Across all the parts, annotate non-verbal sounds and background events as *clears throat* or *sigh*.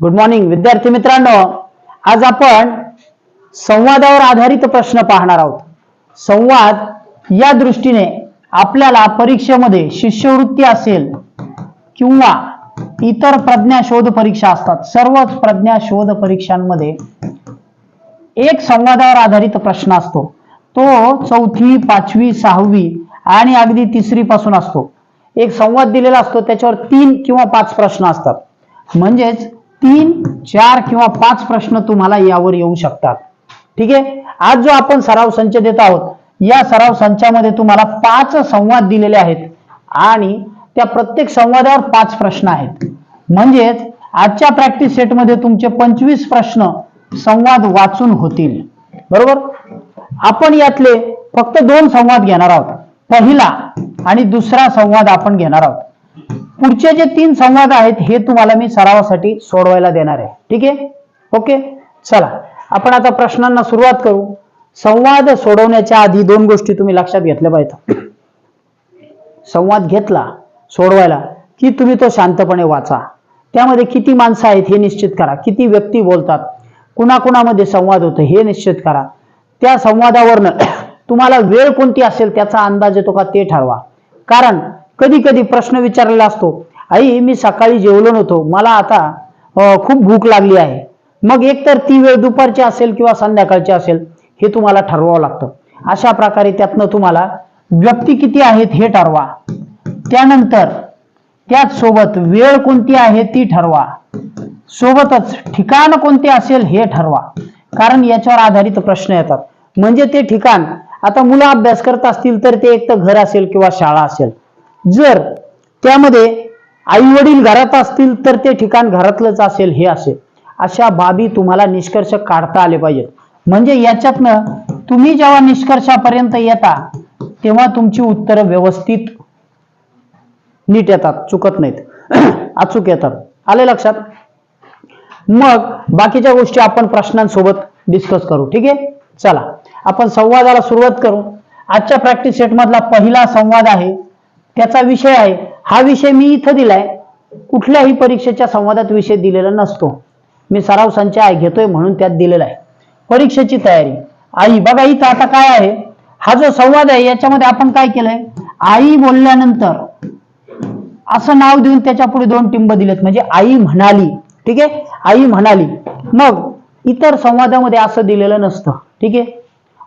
Good morning विद्यार्थी मित्रांनो. आज आपण संवादावर आधारित प्रश्न पाहणार आहोत. संवाद या दृष्टीने आपल्याला परीक्षेमध्ये शिष्यवृत्ती असेल किंवा इतर प्रज्ञा शोध परीक्षा असतात सर्वच प्रज्ञा शोध परीक्षांमध्ये एक संवादावर आधारित प्रश्न असतो. तो चौथी पाचवी सहावी आणि अगदी तिसरी पासून असतो. एक संवाद दिलेला असतो त्याच्यावर तीन किंवा पाच प्रश्न असतात. म्हणजेच तीन चार किंवा पाच प्रश्न तुम्हाला यावर येऊ शकतात. ठीक आहे? आज जो आपण सराव संच देत आहोत या सराव संचामध्ये तुम्हाला पाच संवाद दिलेले आहेत आणि त्या प्रत्येक संवादावर पाच प्रश्न आहेत. म्हणजेच आजच्या प्रॅक्टिस सेटमध्ये तुमचे पंचवीस प्रश्न संवाद वाचून होतील. बरोबर? आपण यातले फक्त दोन संवाद घेणार आहोत. पहिला आणि दुसरा संवाद आपण घेणार आहोत. पुढचे जे तीन संवाद आहेत हे तुम्हाला मी सरावासाठी सोडवायला देणार आहे. ठीक आहे? ओके? चला. आपण आता प्रश्नांना सुरुवात करू. संवाद सोडवण्याच्या आधी दोन गोष्टी तुम्ही लक्षात घेतल्या पाहिजे. संवाद घेतला सोडवायला की तुम्ही तो शांतपणे वाचा. त्यामध्ये किती माणसं आहेत हे निश्चित करा. किती व्यक्ती बोलतात कुणाकुणामध्ये संवाद होतो हे निश्चित करा. त्या संवादावरनं तुम्हाला वेळ कोणती असेल त्याचा अंदाज येतो का ते ठरवा. कारण कधी कधी प्रश्न विचारलेला असतो आई मी सकाळी जेवलो नव्हतो. मला आता खूप भूक लागली आहे. मग एकतर ती वेळ दुपारची असेल किंवा संध्याकाळची असेल हे तुम्हाला ठरवावं लागतं. अशा प्रकारे त्यातनं तुम्हाला व्यक्ती किती आहेत हे ठरवा. त्यानंतर त्याच सोबत वेळ कोणती आहे ती ठरवा. सोबतच ठिकाण कोणते असेल हे ठरवा. कारण याच्यावर आधारित प्रश्न येतात. म्हणजे ते ठिकाण आता मुलं अभ्यास करत असतील तर ते एक तर घर असेल किंवा शाळा असेल. जर त्यामध्ये आई वडील घरात असतील तर ते ठिकाण घरातलंच असेल हे असेल. अशा बाबी तुम्हाला निष्कर्ष काढता आले पाहिजेत. म्हणजे याच्यातनं तुम्ही जेव्हा निष्कर्षापर्यंत येता तेव्हा तुमची उत्तरं व्यवस्थित नीट येतात चुकत नाहीत. *clears throat* अचूक येतात. आले लक्षात? मग बाकीच्या गोष्टी आपण प्रश्नांसोबत डिस्कस करू ठीक आहे? चला. आपण संवादाला सुरुवात करू. आजच्या प्रॅक्टिस सेट मधला पहिला संवाद आहे त्याचा विषय आहे. हा विषय मी इथं दिलाय. कुठल्याही परीक्षेच्या संवादात विषय दिलेला नसतो. मी सराव संच आहे घेतोय म्हणून त्यात दिलेला आहे. परीक्षेची तयारी. आई बघा इथं आता काय आहे? हा जो संवाद आहे याच्यामध्ये आपण काय केलंय? आई बोलल्यानंतर असं नाव देऊन त्याच्या पुढे दोन टिंब दिलेत. म्हणजे आई म्हणाली. ठीक आहे? आई म्हणाली. मग इतर संवादामध्ये असं दिलेलं नसतं. ठीक आहे?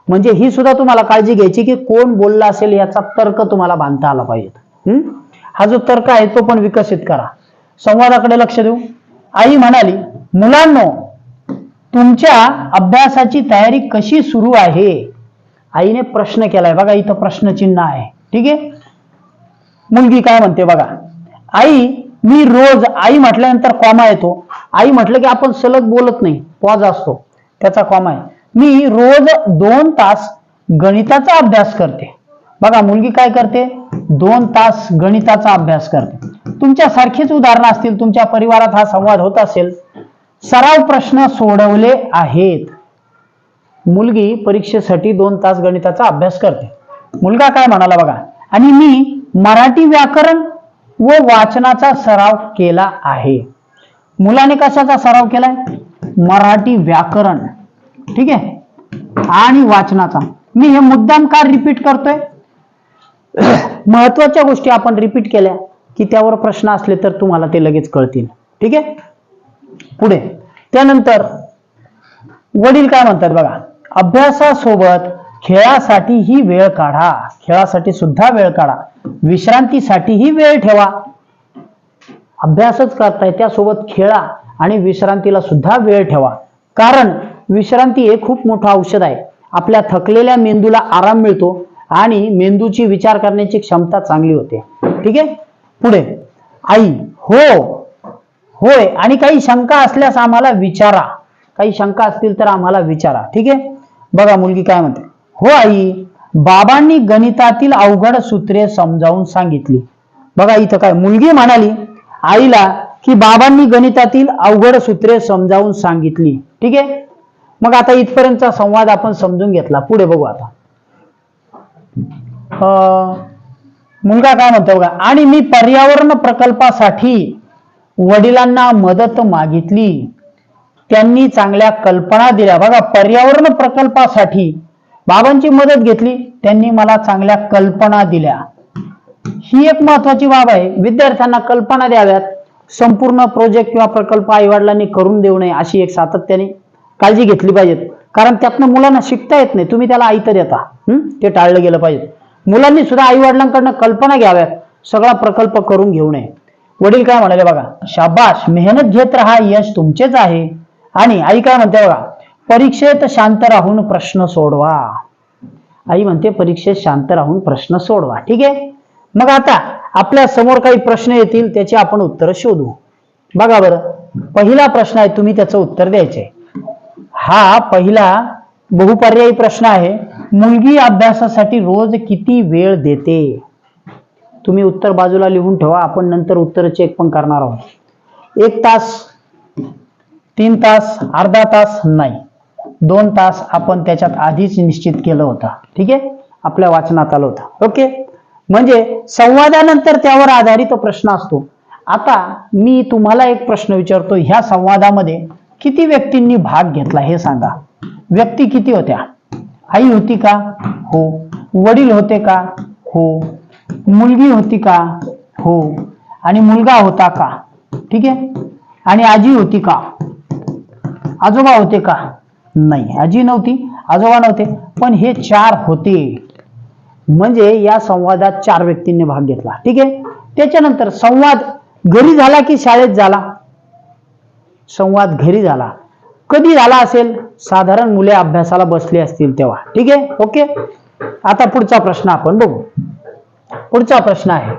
म्हणजे ही सुद्धा तुम्हाला काळजी घ्यायची की कोण बोलला असेल याचा तर्क तुम्हाला बांधता आला पाहिजे. हम्म? हा जो तर्क आहे तो पण विकसित करा. संवादाकडे लक्ष देऊ. आई म्हणाली मुलांनो तुमच्या अभ्यासाची तयारी कशी सुरू आहे? आईने प्रश्न केलाय. बघा इथं प्रश्नचिन्ह आहे. ठीक आहे? मुलगी काय म्हणते बघा आई मी रोज आई म्हटल्यानंतर कॉमा येतो. आई म्हटलं की आपण सलग बोलत नाही. पॉज असतो. त्याचा कॉमा आहे. मी रोज दोन तास गणिताचा अभ्यास करते. बघा मुलगी काय करते? दोन तास गणिताचा अभ्यास करते. तुमच्या सारखीच उदाहरणं असतील तुमच्या परिवारात हा संवाद होत असेल. सराव प्रश्न सोडवले आहेत. मुलगी परीक्षेसाठी दोन तास गणिताचा अभ्यास करते. मुलगा काय म्हणाला बघा आणि मी मराठी व्याकरण व वाचनाचा सराव केला आहे. मुलाने कशाचा सराव केलाय? मराठी व्याकरण. ठीक आहे? आणि वाचनाचा. मी हे मुद्दाम का रिपीट करतोय? महत्त्वाच्या गोष्टी आपण रिपीट केल्या की त्यावर प्रश्न असले तर तुम्हाला ते लगेच कळतील. ठीक आहे? पुढे. त्यानंतर वडील काय म्हणतात बघा? अभ्यासासोबत खेळासाठीही वेळ काढा. खेळासाठी सुद्धा वेळ काढा. विश्रांतीसाठीही वेळ ठेवा. अभ्यासच करताय त्यासोबत खेळा आणि विश्रांतीला सुद्धा वेळ ठेवा. कारण विश्रांती हे खूप मोठं औषध आहे. आपल्या थकलेल्या मेंदूला आराम मिळतो. आणि मेंदूची विचार करण्याची क्षमता चांगली होते. ठीक आहे? पुढे. आई हो. होय. आणि काही शंका असल्यास आम्हाला विचारा. काही शंका असतील तर आम्हाला विचारा. ठीक आहे? बघा मुलगी काय म्हणते. हो आई. बाबांनी गणितातील अवघड सूत्रे समजावून सांगितली. बघा इथं काय मुलगी म्हणाली आईला की बाबांनी गणितातील अवघड सूत्रे समजावून सांगितली. ठीक आहे? मग आता इथपर्यंतचा संवाद आपण समजून घेतला. पुढे बघू आता. मुलगा काय म्हणतो बघा आणि मी पर्यावरण प्रकल्पासाठी वडिलांना मदत मागितली. त्यांनी चांगल्या कल्पना दिल्या. बघा पर्यावरण प्रकल्पासाठी बाबांची मदत घेतली त्यांनी मला चांगल्या कल्पना दिल्या. ही एक महत्वाची बाब आहे. विद्यार्थ्यांना कल्पना द्याव्यात. संपूर्ण प्रोजेक्ट किंवा प्रकल्प आईवडिलांनी करून देऊ नये अशी एक सातत्याने काळजी घेतली पाहिजेत. कारण त्यातनं मुलांना शिकता येत नाही. तुम्ही त्याला आई तर येता. ते टाळलं गेलं पाहिजे. मुलांनी सुद्धा आई वडिलांकडनं कल्पना घ्याव्यात. सगळा प्रकल्प करून घेऊ नये. वडील काय म्हणाले बघा शाबाश मेहनत घेत राहा यश तुमचेच आहे. आणि आई काय म्हणते बघा परीक्षेत शांत राहून प्रश्न सोडवा. आई म्हणते परीक्षेत शांत राहून प्रश्न सोडवा. ठीक आहे? मग आता आपल्यासमोर काही प्रश्न येतील त्याची आपण उत्तर शोधू. बघा बरं. पहिला प्रश्न आहे तुम्ही त्याचं उत्तर द्यायचे. हा पहिला बहुपर्यायी प्रश्न आहे. मुलगी अभ्यासासाठी रोज किती वेळ देते? तुम्ही उत्तर बाजूला लिहून ठेवा आपण नंतर उत्तर चेक पण करणार आहोत. एक तास तीन तास अर्धा तास नाही. दोन तास आपण त्याच्यात आधीच निश्चित केलं होतं. ठीक आहे? आपल्या वाचनात आलं होतं. ओके? म्हणजे संवादानंतर त्यावर आधारित प्रश्न असतो. आता मी तुम्हाला एक प्रश्न विचारतो. ह्या संवादामध्ये किती व्यक्तींनी भाग घेतला हे सांगा. व्यक्ती किती होत्या? आई होती का? हो. वडील होते का? हो. मुलगी होती का? हो. आणि मुलगा होता का? ठीक आहे? आणि आजी होती का? आजोबा होते का? नाही. आजी नव्हती आजोबा नव्हते. पण हे चार होते. म्हणजे या संवादात चार व्यक्तींनी भाग घेतला. ठीक आहे? त्याच्यानंतर संवाद घरी झाला की शाळेत झाला? संवाद घरी झाला. कधी झाला असेल? साधारण मुले अभ्यासाला बसली असतील तेव्हा. ठीक आहे? ओके? आता पुढचा प्रश्न आपण बघू. पुढचा प्रश्न आहे.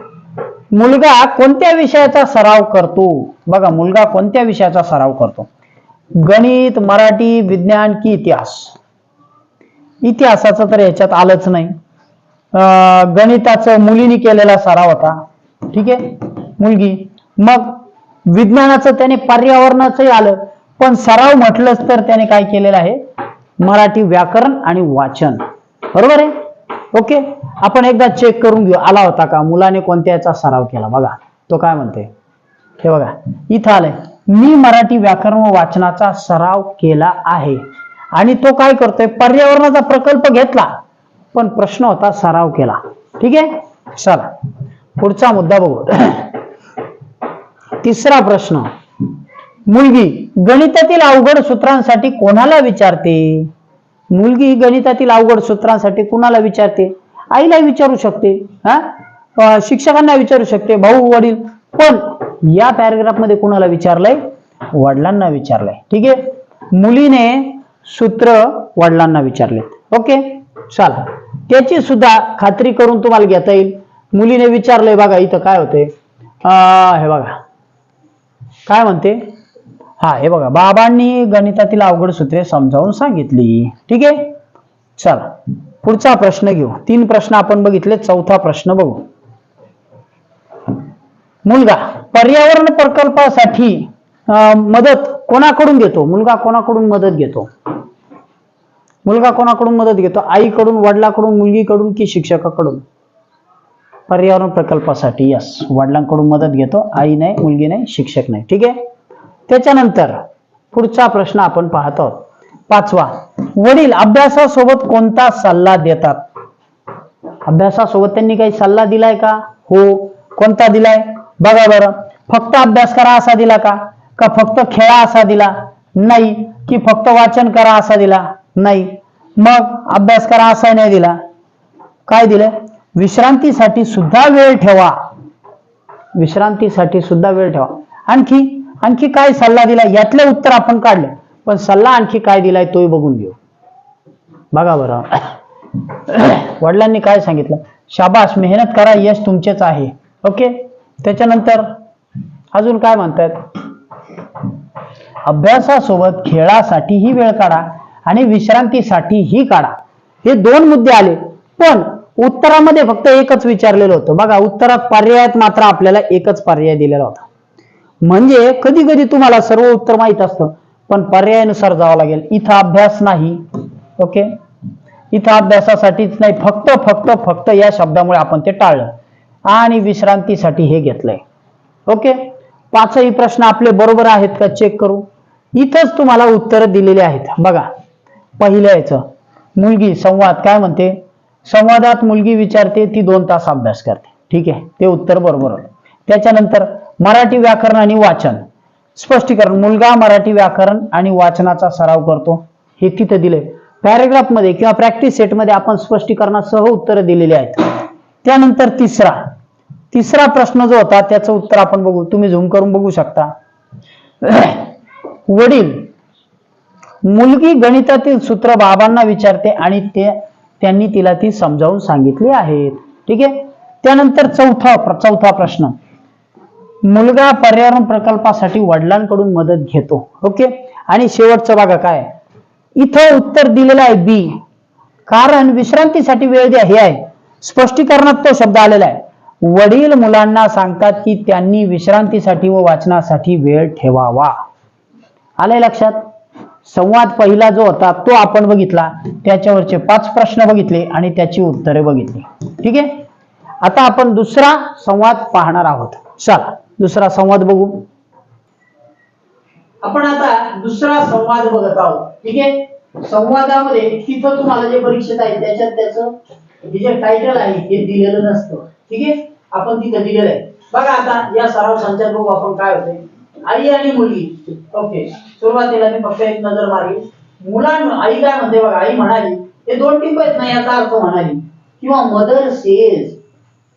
मुलगा कोणत्या विषयाचा सराव करतो? बघा मुलगा कोणत्या विषयाचा सराव करतो? गणित मराठी विज्ञान की इतिहास? इतिहासाचं तर याच्यात आलंच नाही. अं, गणिताचं मुलीने केलेला सराव होता. ठीक आहे? मुलगी. मग विज्ञानाचं त्याने पर्यावरणाचंही आलं. पण सराव म्हटलंच तर त्याने काय केलेलं आहे? मराठी व्याकरण आणि वाचन. बरोबर आहे? ओके? आपण एकदा चेक करून घेऊ. आला होता का? मुलाने कोणत्या याचा सराव केला? बघा. तो काय म्हणते हे बघा. इथं आलंय. मी मराठी व्याकरण व वाचनाचा सराव केला आहे. आणि तो काय करतोय? पर्यावरणाचा प्रकल्प घेतला. पण प्रश्न होता सराव केला. ठीक आहे? चला. पुढचा मुद्दा बघू. तिसरा प्रश्न. मुलगी गणितातील अवघड सूत्रांसाठी कोणाला विचारते? मुलगी गणितातील अवघड सूत्रांसाठी कुणाला विचारते? आईला विचारू शकते हा? शिक्षकांना विचारू शकते भाऊ वडील. पण या पॅराग्राफमध्ये कुणाला विचारलंय? वडिलांना विचारलंय. ठीक आहे? मुलीने सूत्र वडिलांना विचारले ओके? चला. त्याची सुद्धा खात्री करून तुम्हाला घेता येईल. मुलीने विचारलंय बघा इथं काय होते हे बघा. काय म्हणते? हा हे बघा बाबांनी गणितातील अवघड सूत्रे समजावून सांगितली. ठीक आहे? चला पुढचा प्रश्न घेऊ. तीन प्रश्न आपण बघितले चौथा प्रश्न बघू. मुलगा पर्यावरण प्रकल्पासाठी मदत कोणाकडून घेतो? मुलगा कोणाकडून मदत घेतो? मुलगा कोणाकडून मदत घेतो? आईकडून वडिलाकडून मुलगीकडून की शिक्षकाकडून? पर्यावरण प्रकल्पासाठी यस. वडिलांकडून मदत घेतो. आई नाही मुलगी नाही शिक्षक नाही. ठीक आहे? त्याच्यानंतर पुढचा प्रश्न आपण पाहत आहोत. पाचवा वडील अभ्यासासोबत कोणता सल्ला देतात? अभ्यासासोबत त्यांनी काही सल्ला दिलाय का? हो. कोणता दिलाय? बघा बरं. फक्त अभ्यास करा असा दिला का? का फक्त खेळा असा दिला? नाही. की फक्त वाचन करा असा दिला? नाही. मग अभ्यास करा असा नाही दिला? काय दिलं? विश्रांतीसाठी सुद्धा वेळ ठेवा. विश्रांतीसाठी सुद्धा वेळ ठेवा. आणखी आणखी काय सल्ला दिला? यातले उत्तर आपण काढले. पण सल्ला आणखी काय दिलाय तोही बघून घेऊ. बघा बरं. *coughs* वडिलांनी काय सांगितलं? शाबास मेहनत करा यश तुमचेच आहे. ओके? त्याच्यानंतर अजून काय म्हणतायत? अभ्यासासोबत खेळासाठीही वेळ काढा आणि विश्रांतीसाठीही काढा. हे दोन मुद्दे आले. पण उत्तरामध्ये फक्त एकच विचारलेलं होतं. बघा उत्तरात पर्यायात मात्र आपल्याला एकच पर्याय दिलेला होता. म्हणजे कधी कधी तुम्हाला सर्व उत्तर माहीत असतं पण पर्यायानुसार जावं लागेल. इथं अभ्यास नाही. ओके? इथं अभ्यासासाठीच नाही. फक्त फक्त फक्त या शब्दामुळे आपण ते टाळलं. आणि विश्रांतीसाठी हे घेतलंय. ओके? पाचही प्रश्न आपले बरोबर आहेत का? चेक करू. इथंच तुम्हाला उत्तरं दिलेली आहेत. बघा पहिलं याचं. मुलगी संवाद काय म्हणते? संवादात मुलगी विचारते ती दोन तास अभ्यास करते. ठीक आहे? ते उत्तर बरोबर होतं. त्याच्यानंतर मराठी व्याकरण आणि वाचन. स्पष्टीकरण. मुलगा मराठी व्याकरण आणि वाचनाचा सराव करतो. हे तिथे दिले पॅरेग्राफमध्ये किंवा प्रॅक्टिस सेटमध्ये आपण स्पष्टीकरणासह उत्तरं दिलेली आहेत. त्यानंतर तिसरा. तिसरा प्रश्न जो होता त्याचं उत्तर आपण बघू. तुम्ही झूम करून बघू शकता. *clears throat* वडील. मुलगी गणितातील सूत्र बाबांना विचारते आणि ते त्यांनी तिला ती समजावून सांगितली आहेत. ठीक आहे? त्यानंतर चौथा चौथा प्रश्न. मुलगा पर्यावरण प्रकल्पासाठी वडिलांकडून मदत घेतो. ओके? आणि शेवटचं बघा काय? इथं उत्तर दिलेलं आहे बी. कारण विश्रांतीसाठी वेळ द्या. हे आहे. स्पष्टीकरणात तो शब्द आलेला आहे. वडील मुलांना सांगतात की त्यांनी विश्रांतीसाठी व वाचनासाठी वेळ ठेवावा. आलंय लक्षात? संवाद पहिला जो होता तो आपण बघितला. त्याच्यावरचे पाच प्रश्न बघितले आणि त्याची उत्तरे बघितली. ठीक आहे? आता आपण दुसरा संवाद पाहणार आहोत. चला दुसरा संवाद बघू. आपण आता दुसरा संवाद बघत आहोत. ठीक आहे? संवादामध्ये तिथं तुम्हाला जे परीक्षेत आहे त्याच्यात त्याचं हे जे टायटल आहे हे दिलेलं नसतं. ठीक आहे? आपण तिथं दिलेलं आहे. बघा आता या सराव संचात बघू आपण काय होते आई आणि मुलगी ओके. सुरुवातीला मी फक्त एक नजर मारली मुलांना आई काय म्हणते बघा आई म्हणाली हे दोन टिप आहेत ना याचा अर्थ म्हणाली. किंवा मदर सेज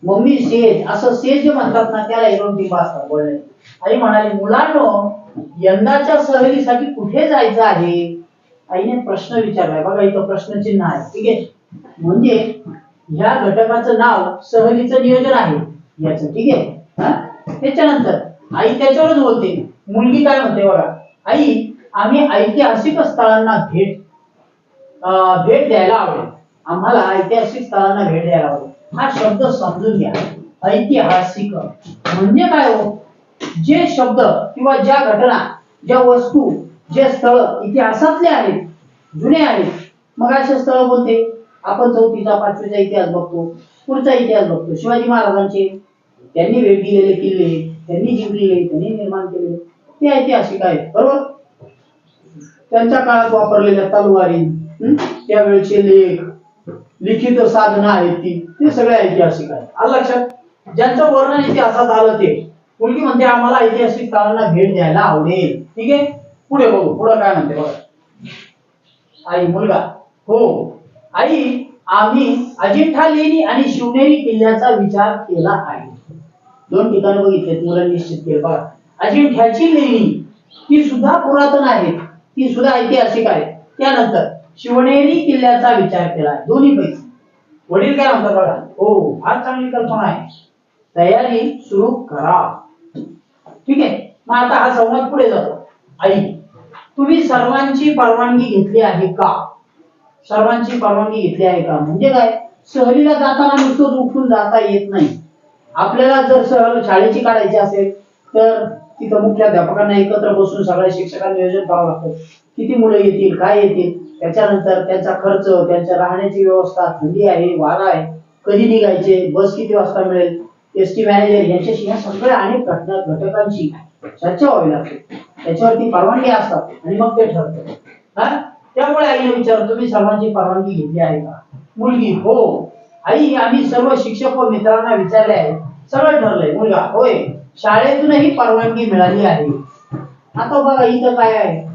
मम्मी सेज असं सेज जे म्हणतात ना त्याला हे दोन टिपा असतात बोलले आई म्हणाली मुलांनो यंदाच्या सहलीसाठी कुठे जायचं आहे? आईने प्रश्न विचारलाय. बघा इथं प्रश्नचिन्ह आहे. ठीक आहे? म्हणजे ह्या घटकाचं नाव सहलीचं नियोजन आहे. याचं ठीक आहे? त्याच्यानंतर आई त्याच्यावरच बोलते. मुलगी काय म्हणते बघा आई आम्ही ऐतिहासिक स्थळांना भेट भेट द्यायला आवडेल. आम्हाला ऐतिहासिक स्थळांना भेट द्यायला आवडेल. हा शब्द समजून घ्या. ऐतिहासिक म्हणजे काय हो? जे शब्द किंवा ज्या घटना ज्या वस्तू जे स्थळ इतिहासातले आहेत जुने आहेत मग असे स्थळ कोणते? आपण चौथीचा पाचवीचा इतिहास बघतो पुढचा इतिहास बघतो. शिवाजी महाराजांचे त्यांनी भेट दिलेले किल्ले त्यांनी जिंकलेले त्यांनी निर्माण केले. ते ऐतिहासिक आहेत बरोबर? त्यांच्या काळात वापरलेल्या तलवारी त्यावेळेचे लेख लिखित साधनं आहेत ती. ते सगळे ऐतिहासिक आहेत. आलं लक्षात? ज्यांचं वर्णन इतिहासात आलं ते. मुलगी म्हणते आम्हाला ऐतिहासिक काळांना भेट द्यायला आवडेल. ठीक आहे? पुढे बघू. पुढे काय म्हणते बघा. आई मुलगा. हो. आई आम्ही अजिंठा लेणी आणि शिवनेरी किल्ल्याचा विचार केला आहे. दोन ठिकाणं बघितलेत मुलांनी निश्चित केलं बघा अजिंठ्याची लेणी ती सुद्धा पुरातन आहे. ती सुद्धा ऐतिहासिक आहे. त्यानंतर शिवनेरी किल्ल्याचा विचार केला. आहे दोन्ही पैकी. वडील काय म्हणतात बघा? हो फार चांगली कल्पना आहे. तयारी सुरू करा. ठीक आहे? मग आता हा संवाद पुढे जातो. आई तुम्ही सर्वांची परवानगी घेतली आहे का? सर्वांची परवानगी घेतली आहे का? म्हणजे काय? सहलीला जाताना नुसतं उठून जाता येत नाही. आपल्याला जर सहल शाळेची काढायची असेल तर तिथं मुख्याध्यापकांना एकत्र बसून सगळ्या शिक्षकांना नियोजन करावं लागतं. किती मुलं येतील काय येतील त्याच्यानंतर त्यांचा खर्च त्यांच्या राहण्याची व्यवस्था थंडी आहे वारा आहे कधी निघायचे बस किती वाजता मिळेल एस टी मॅनेजर यांच्याशी ह्या सगळ्या अनेक घटना घटकांची चर्चा व्हावी लागते. त्याच्यावरती परवानगी असतात आणि मग ते ठरतं. हा? त्यामुळे आईने विचार तुम्ही सर्वांची परवानगी घेतली आहे का? मुलगी हो. आई आम्ही सर्व शिक्षक व मित्रांना विचारले आहे सगळं ठरलंय. मुलगा होय शाळेतूनही परवानगी मिळाली आहे. आता बघा इथं काय आहे?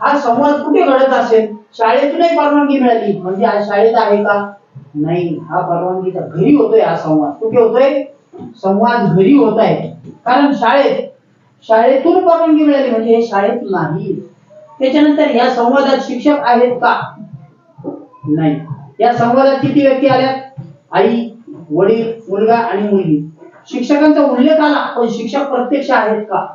हा संवाद कुठे घडत असेल? शाळेतूनही परवानगी मिळाली. म्हणजे आज शाळेत आहे का? नाही हा परवानगीचा घरी होतोय हा संवाद. कुठे होतोय? संवाद घरी होत आहे. कारण शाळेत शाळेतून परवानगी मिळाली म्हणजे हे शाळेत नाही. त्याच्यानंतर या संवादात शिक्षक आहेत का? नाही. या संवादात किती व्यक्ती आल्या? आई वडील मुलगा आणि मुलगी. शिक्षकांचा उल्लेख आला पण शिक्षक प्रत्यक्ष आहेत का?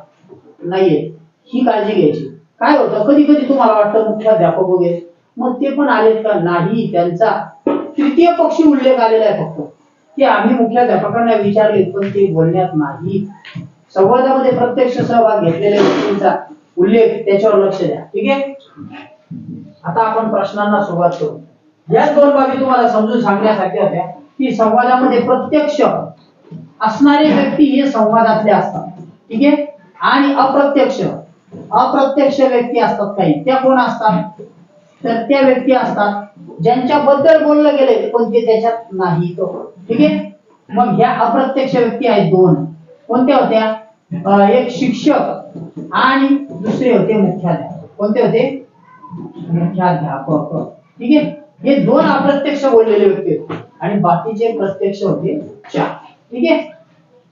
नाहीये. ही काळजी घ्यायची. काय होतं? कधी कधी तुम्हाला वाटतं मुख्याध्यापक वगैरे. मग ते पण आलेत का? नाही त्यांचा तृतीय पक्षी उल्लेख आलेला आहे फक्त. की आम्ही मुख्याध्यापकांना विचारले पण ते बोलण्यात नाही. संवादामध्ये प्रत्यक्ष सहभाग घेतलेल्या व्यक्तींचा उल्लेख त्याच्यावर लक्ष द्या. ठीक आहे? आता आपण प्रश्नांना सुरुवात करू. याच दोन बाबी तुम्हाला समजून सांगण्यासाठी होत्या की संवादामध्ये प्रत्यक्ष असणारे व्यक्ती हे संवादातले असतात. ठीक आहे? आणि अप्रत्यक्ष. अप्रत्यक्ष व्यक्ती असतात काही. त्या कोण असतात? तर त्या व्यक्ती असतात ज्यांच्याबद्दल बोललं गेले पण ते त्याच्यात नाही तो. ठीक आहे? मग ह्या अप्रत्यक्ष व्यक्ती आहेत दोन. कोणत्या होत्या? एक शिक्षक आणि दुसरे होते मुख्याध्यापक. कोणते होते? मुख्याध्यापक. ठीक आहे? हे दोन अप्रत्यक्ष बोललेले व्यक्ती होते. आणि बाकीचे प्रत्यक्ष होते चार. ठीक आहे?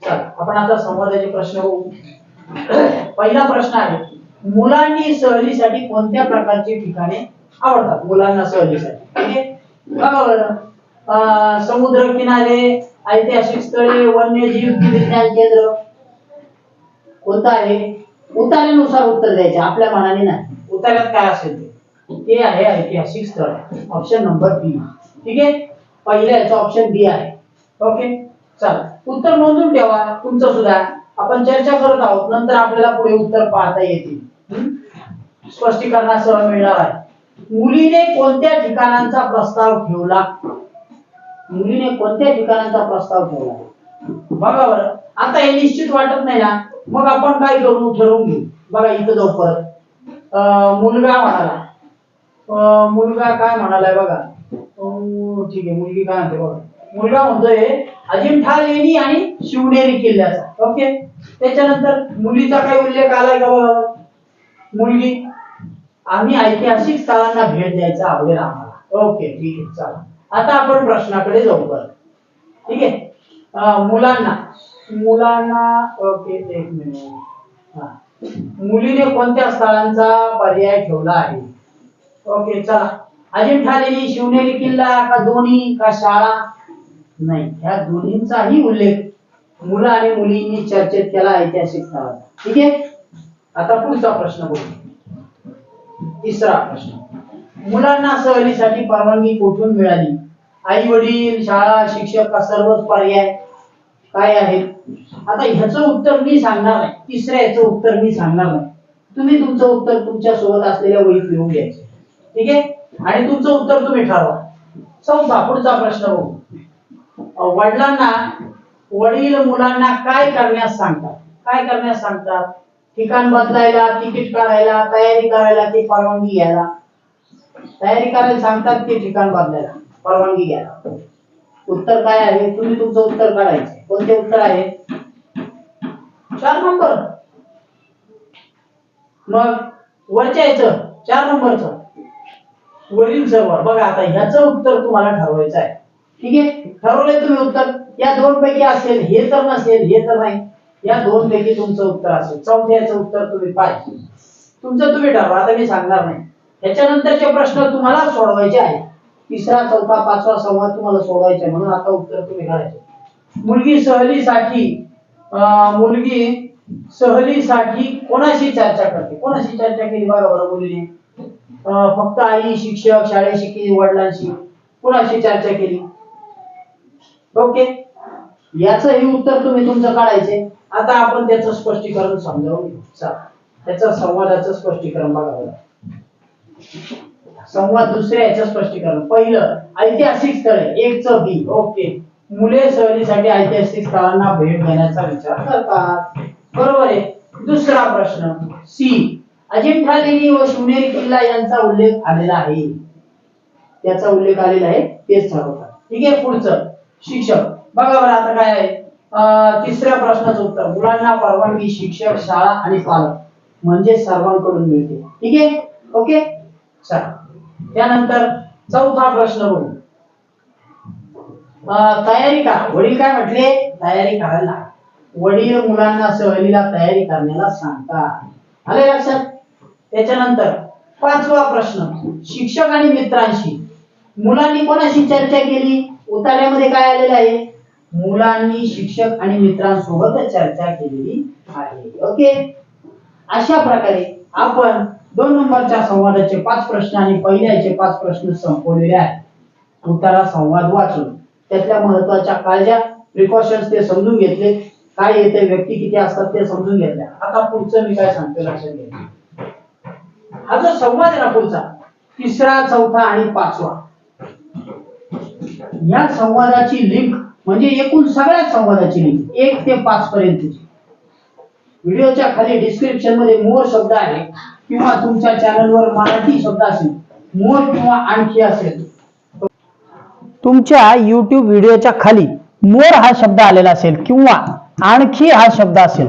चल आपण आता संवादाचे प्रश्न बघू. पहिला प्रश्न आहे मुलांनी सहलीसाठी कोणत्या प्रकारची ठिकाणे आवडतात? मुलांना सहलीसाठी ठीक आहे? समुद्र किनारे ऐतिहासिक स्थळे वन्यजीव विज्ञान केंद्र. कोणतं आहे? उतार्यानुसार उत्तर द्यायचे आपल्या मनाने नाही. उतार्यात काय असेल ते? ते आहे ऐतिहासिक स्थळ ऑप्शन नंबर बी ठीक आहे? पहिल्या याचा ऑप्शन बी आहे. ओके चला उत्तर नोंदून ठेवा तुमचं सुद्धा. आपण चर्चा करत आहोत नंतर आपल्याला पुढे उत्तर पाहता येतील. स्पष्टीकरणासह मिळणार आहे. मुलीने कोणत्या ठिकाणांचा प्रस्ताव ठेवला? मुलीने कोणत्या ठिकाणांचा प्रस्ताव ठेवला? बघा बरं. आता हे निश्चित वाटत नाही ना. मग आपण काय करू? ठरवून घेऊ. बघा इथं जाऊ परत. अं, मुलगा म्हणाला. अं, मुलगा काय म्हणालाय बघा. ठीक आहे मुलगी काय म्हणते बघा. मुलगा म्हणतोय अजिंठा लेणी आणि शिवनेरी किल्ल्याचा. ओके त्याच्यानंतर मुलीचा काय उल्लेख आलाय का मुलगी. आम्ही ऐतिहासिक स्थळांना भेट द्यायचा आवडेल आम्हाला. ओके ठीक आहे चला. आता आपण प्रश्नाकडे जाऊ परत ठीक आहे? मुलांना. मुलांना ओके एक मिनिट हा. मुलीने कोणत्या स्थळांचा पर्याय ठेवला आहे? ओके चला. अजिंठा लेणी शिवनेरी किल्ला का दोन्ही का शाळा? नाही. ह्या दोन्हींचाही उल्लेख मुलं आणि मुलींनी चर्चेत केला ऐतिहासिक स्थळाचा ठीक आहे? आता पुढचा प्रश्न बघू. तिसरा प्रश्न. मुलांना सहलीसाठी परवानगी कुठून मिळाली? आई वडील शाळा शिक्षक का सर्वच पर्याय काय आहेत? आता ह्याचं उत्तर मी सांगणार नाही. तिसऱ्या ह्याचं उत्तर मी सांगणार नाही. तुम्ही तुमचं उत्तर तुमच्यासोबत असलेल्या वहीत लिहून घ्यायचं. ठीक आहे? आणि तुमचं उत्तर तुम्ही ठरवा. चौथा पुढचा प्रश्न बघू. वडिलांना वडील मुलांना काय करण्यास सांगतात? काय करण्यास सांगतात? ठिकाण बदलायला तिकीट काढायला तयारी करायला ती परवानगी घ्यायला? तयारी करायला सांगतात ते ठिकाण बदलायला परवानगी घ्यायला. उत्तर काय आहे? तुम्ही तुमचं उत्तर काढायचं. कोणते उत्तर आहे? चार नंबर. मग वरच्या याचं चार नंबरचं. वरील सर्व बघा आता ह्याचं उत्तर तुम्हाला ठरवायचं आहे. ठीक आहे? ठरवलंय तुम्ही उत्तर. या दोन पैकी असेल हे तर नसेल हे तर नाही. या दोन पैकी तुमचं उत्तर असेल. चौथ्याचं उत्तर तुम्ही पाहिजे तुमचं तुम्ही ठरवा आता मी सांगणार नाही. त्याच्यानंतरचे प्रश्न तुम्हाला सोडवायचे आहे तिसरा चौथा पाचवा संवाद तुम्हाला सोडवायचा म्हणून आता उत्तर तुम्ही काढायचे मुलगी सहलीसाठी अं, मुलगी सहलीसाठी कोणाशी चर्चा करते? कोणाशी चर्चा केली? बघा बरं मुलीने. फक्त आई शिक्षक शाळेशी की वडिलांशी. कोणाशी चर्चा केली? ओके. याचं हे उत्तर तुम्ही तुमचं काढायचे. आता आपण त्याचं स्पष्टीकरण समजावून घेऊ. त्याचं संवादाचं स्पष्टीकरण बघा बरं. संवाद दुसऱ्या याचं स्पष्टीकरण. पहिलं ऐतिहासिक स्थळे. एक च बी. ओके. मुले सहलीसाठी ऐतिहासिक स्थळांना भेट देण्याचा विचार करतात. बरोबर आहे. दुसरा प्रश्न सी. अजिंठा लेणी व शिवनेरी किल्ला यांचा उल्लेख आलेला आहे. त्याचा उल्लेख आलेला आहे. तेच ठरवतात. ठीक आहे पुढचं. शिक्षक. बघा बरं आता काय आहे. अं, तिसऱ्या प्रश्नाचं उत्तर. मुलांना परवानगी शिक्षक शाळा आणि पालक. म्हणजे सर्वांकडून मिळते. ठीक आहे? ओके? चला. त्यानंतर चौथा प्रश्न बघू. तयारी करा. वडील काय म्हटले? तयारी करायला. वडील मुलांना सहलीला तयारी करण्याला सांगतात. आले लक्षात? त्याच्यानंतर पाचवा प्रश्न. शिक्षक आणि मित्रांशी. मुलांनी कोणाशी चर्चा केली? उतार्यामध्ये काय आलेलं आहे? मुलांनी शिक्षक आणि मित्रांसोबत चर्चा केलेली आहे. ओके? अशा प्रकारे आपण दोन नंबरच्या संवादाचे पाच प्रश्न आणि पहिल्याचे पाच प्रश्न संपवलेले आहेत. उतारा संवाद वाचून. त्यातल्या महत्त्वाच्या काळज्या प्रिकॉशन्स ते समजून घेतले. काय येते व्यक्ती किती असतात ते समजून घेतल्या. आता पुढचं मी काय सांगतो लक्षात घ्या. हा जो संवाद आहे ना पुढचा तिसरा चौथा आणि पाचवा. या संवादाची लिंक म्हणजे एकूण सगळ्या संवादाची लिंक एक ते पाच पर्यंतची. व्हिडिओच्या खाली डिस्क्रिप्शनमध्ये मोर शब्द आहे किंवा तुमच्या चॅनलवर मराठी शब्द असेल मोर किंवा आणखी असेल. तुमच्या युट्यूब व्हिडिओच्या खाली मोर हा शब्द आलेला असेल किंवा आणखी हा शब्द असेल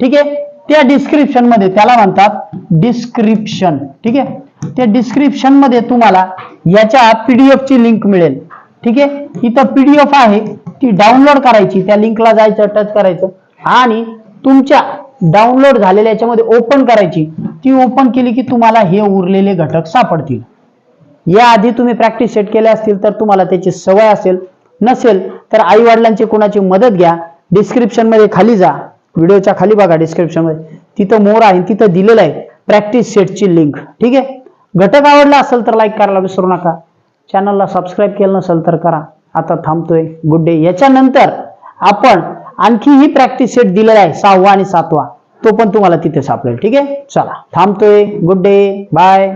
ठीक आहे? त्या डिस्क्रिप्शनमध्ये त्याला म्हणतात डिस्क्रिप्शन ठीक आहे? त्या डिस्क्रिप्शनमध्ये तुम्हाला याच्या पीडीएफ ची लिंक मिळेल. ठीक आहे? इथं पीडीएफ आहे ती डाउनलोड करायची त्या लिंकला जायचं टच करायचं. आणि तुमच्या डाउनलोड झालेल्या याच्यामध्ये ओपन करायची. ती ओपन केली की तुम्हाला हे उरलेले घटक सापडतील. याआधी तुम्ही प्रॅक्टिस सेट केल्या असतील तर तुम्हाला त्याची सवय असेल. नसेल तर आई वडिलांची कोणाची मदत घ्या. डिस्क्रिप्शनमध्ये खाली जा. व्हिडिओच्या खाली बघा डिस्क्रिप्शनमध्ये. तिथं मोर आहे तिथं दिलेलं आहे. प्रॅक्टिस सेटची लिंक ठीक आहे? घटक आवडला असेल तर लाईक करायला विसरू नका. चॅनलला सबस्क्राईब केलं नसेल तर करा. आता थांबतोय. गुड डे याच्यानंतर आपण आणखीही प्रॅक्टिस सेट दिलेला आहे. सहावा आणि सातवा. तो पण तुम्हाला तिथे सापडेल ठीक आहे? चला. थांबतोय. Good day bye